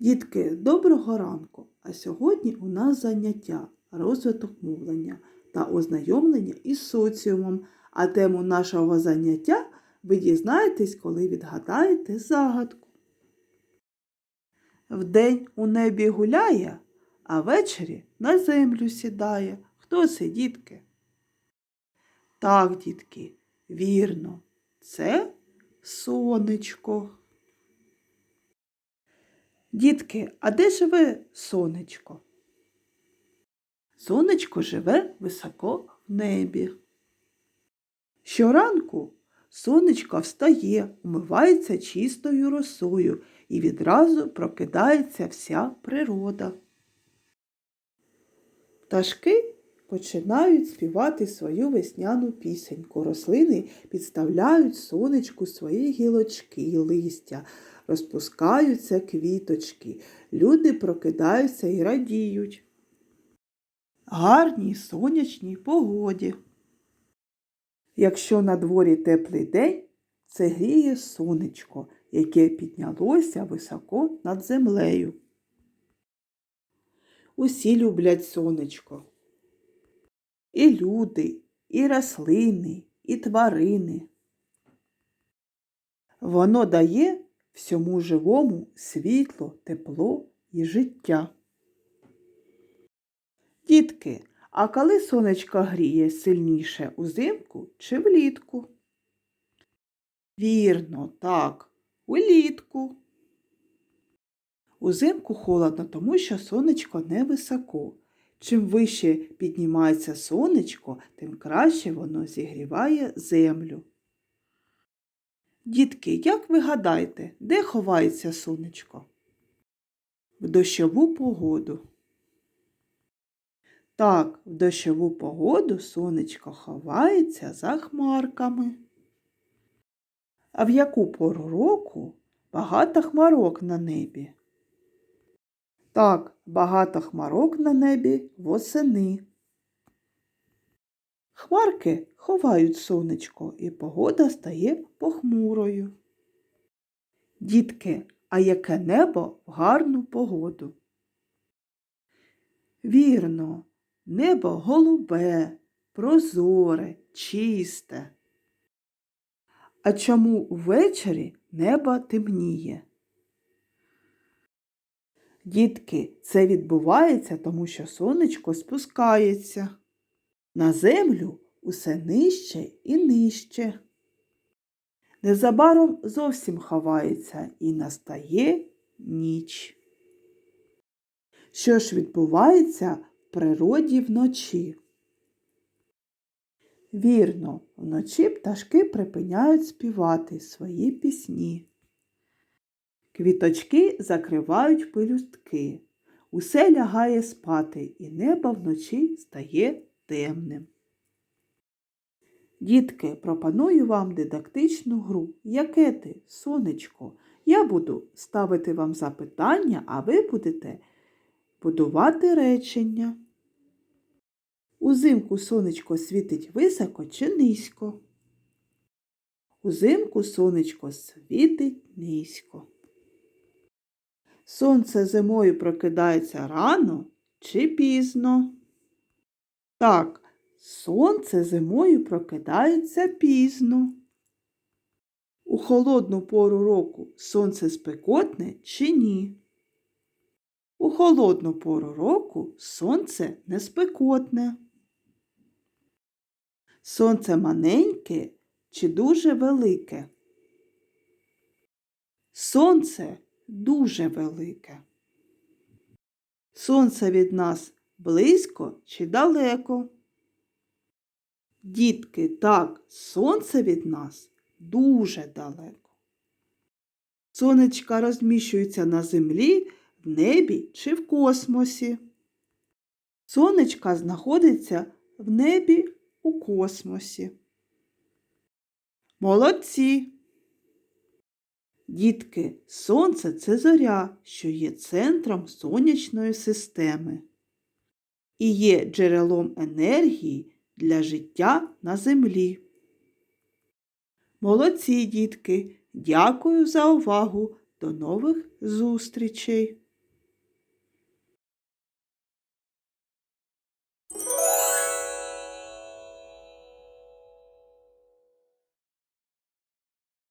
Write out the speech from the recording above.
Дітки, доброго ранку! А сьогодні у нас заняття розвиток мовлення та ознайомлення із соціумом. А тему нашого заняття ви дізнаєтесь, коли відгадаєте загадку. Вдень у небі гуляє, а ввечері на землю сідає. Хто це, дітки? Так, дітки, вірно, це сонечко. Дітки, а де живе сонечко? Сонечко живе високо в небі. Щоранку сонечко встає, умивається чистою росою і відразу прокидається вся природа. Пташки починають співати свою весняну пісеньку. Рослини підставляють сонечку свої гілочки і листя, розпускаються квіточки, люди прокидаються і радіють. Гарній сонячній погоді. Якщо на дворі теплий день, це гріє сонечко, яке піднялося високо над землею. Усі люблять сонечко. І люди, і рослини, і тварини. Воно дає всьому живому світло, тепло і життя. Дітки, а коли сонечко гріє сильніше узимку чи влітку? Вірно, так, улітку. Узимку холодно, тому що сонечко невисоко. Чим вище піднімається сонечко, тим краще воно зігріває землю. Дітки, як ви гадаєте, де ховається сонечко? В дощову погоду. Так, в дощову погоду сонечко ховається за хмарками. А в яку пору року багато хмарок на небі? Так, багато хмарок на небі восени. Хмарки ховають сонечко, і погода стає похмурою. Дітки, а яке небо в гарну погоду? Вірно, небо голубе, прозоре, чисте. А чому ввечері небо темніє? Дітки, це відбувається, тому що сонечко спускається. На землю усе нижче і нижче. Незабаром зовсім ховається і настає ніч. Що ж відбувається в природі вночі? Вірно, вночі пташки припиняють співати свої пісні. Квіточки закривають пелюстки. Усе лягає спати, і небо вночі стає темним. Дітки, пропоную вам дидактичну гру. Яке ти, сонечко? Я буду ставити вам запитання, а ви будете будувати речення. Узимку сонечко світить високо чи низько? Узимку сонечко світить низько. Сонце зимою прокидається рано чи пізно? Так, сонце зимою прокидається пізно. У холодну пору року сонце спекотне чи ні? У холодну пору року сонце не спекотне. Сонце маленьке чи дуже велике? Сонце дуже велике. Сонце від нас близько чи далеко? Дітки, так, сонце від нас дуже далеко. Сонечка розміщується на землі, в небі чи в космосі. Сонечка знаходиться в небі у космосі. Молодці! Дітки, Сонце це зоря, що є центром сонячної системи і є джерелом енергії для життя на землі. Молодці, дітки! Дякую за увагу! До нових зустрічей!